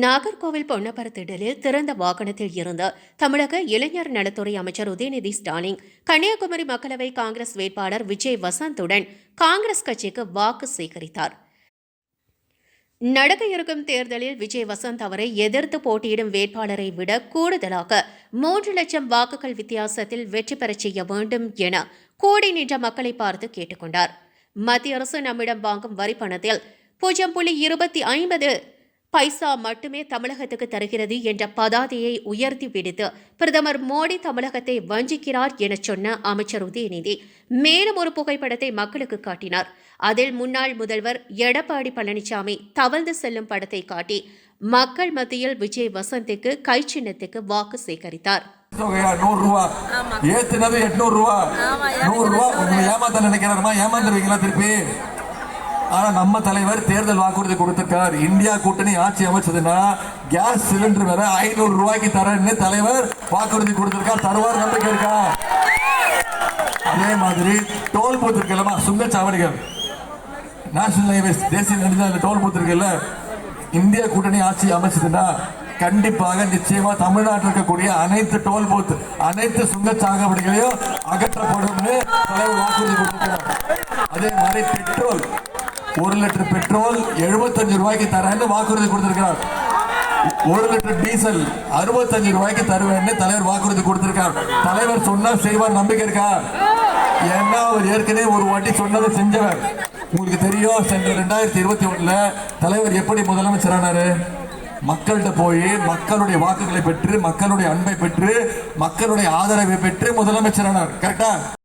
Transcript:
நாகர்கோவில் பொன்னப்பரத்திடலில் திறந்த வாகனத்தில் இருந்த தமிழக இளைஞர் நலத்துறை அமைச்சர் உதயநிதி ஸ்டாலின் கன்னியாகுமரி மக்களவை காங்கிரஸ் வேட்பாளர் விஜய் வசந்துடன் காங்கிரஸ் கட்சிக்கு வாக்கு சேகரித்தார். நடக்க இருக்கும் தேர்தலில் விஜய் வசந்த் அவரை எதிர்த்து போட்டியிடும் வேட்பாளரை விட கூடுதலாக மூன்று லட்சம் வாக்குகள் வித்தியாசத்தில் வெற்றி பெறச் செய்ய வேண்டும் என கூடி நின்ற மக்களை பார்த்து கேட்டுக்கொண்டார் மத்திய அரசு நம்மிடம் வாங்கும் வரி பணத்தில் பூஜ்ஜியம் புள்ளி இருபத்தி ஐம்பது பைசா மட்டுமே தமிழகத்துக்கு தருகிறது என்ற பதாதையை உயர்த்தி பிடித்து பிரதமர் மோடி தமிழகத்தை வஞ்சிக்கிறார் என சொன்ன அமைச்சர் உதயநிதி மேலும் ஒரு புகைப்படத்தை மக்களுக்கு காட்டினார். அதில் முன்னாள் முதல்வர் எடப்பாடி பழனிசாமி தவழ்ந்து செல்லும் படத்தை காட்டி மக்கள் மத்தியில் விஜய் வசந்திக்கு கை சின்னத்துக்கு வாக்கு சேகரித்தார். நூறு ரூபா. ஏத்துனது எட்நூறு ரூபா. நூறு ரூபா. ஏமாத்த நினைக்கிறாருமா? ஏமாந்துருவீங்களா திருப்பி? ஆனா நம்ம தலைவர் தேர்தல் வாக்குறுதி கொடுத்திருக்கார். இந்தியா கூட்டணி ஆட்சி அமைச்சதுன்னா கேஸ் சிலிண்டர் வேற ஐநூறு ரூபாய்க்கு தரேன்னு தலைவர் வாக்குறுதி கொடுத்திருக்கார். தருவார் நம்பிக்கை இருக்கா? அதே மாதிரி டோல் பூத் இருக்குல்லமா சுங்கச்சாவடிகள் நேஷனல் ஹைவேஸ் தேசிய நெடுஞ்சாலை டோல் பூத் இருக்குல்ல இந்தியா கூட்டணி ஆட்சி அமைச்சதுன்னா கண்டிப்பாக நிச்சயமா தமிழ்நாட்டில் இருக்கக்கூடிய அனைத்து டோல் பூத் அனைத்து சுங்கச்சாவடிகளையும் அகற்றப்படும் தலைவர் வாக்குறுதி கொடுத்திருக்கிறார். அதே மாதிரி பெட்ரோல். ஒரு லிட்டர் பெட்ரோல் 75 ரூபாய்க்கு தரேன்னு வாக்குறுதி கொடுத்திருக்கிறார். ஒரு லிட்டர் டீசல் 65 ரூபாய்க்கு தருவேன்னு தலைவர் வாக்குறுதி கொடுத்திருக்கார். தலைவர் சொன்னா செய்வார் நம்பிக்கை இருக்கா? ஏன்னா அவர் ஏற்கனவே ஒரு வாட்டி சொன்னதை செஞ்சவர். உங்களுக்கு தெரியும் சென்ற ரெண்டாயிரத்தி இருபத்தி ஒண்ணுல தலைவர் எப்படி முதலமைச்சர் ஆனாரு? மக்கள்கிட்ட போய் மக்களுடைய வாக்குகளை பெற்று மக்களுடைய அன்பை பெற்று மக்களுடைய ஆதரவை பெற்று முதலமைச்சரானார் கரெக்டா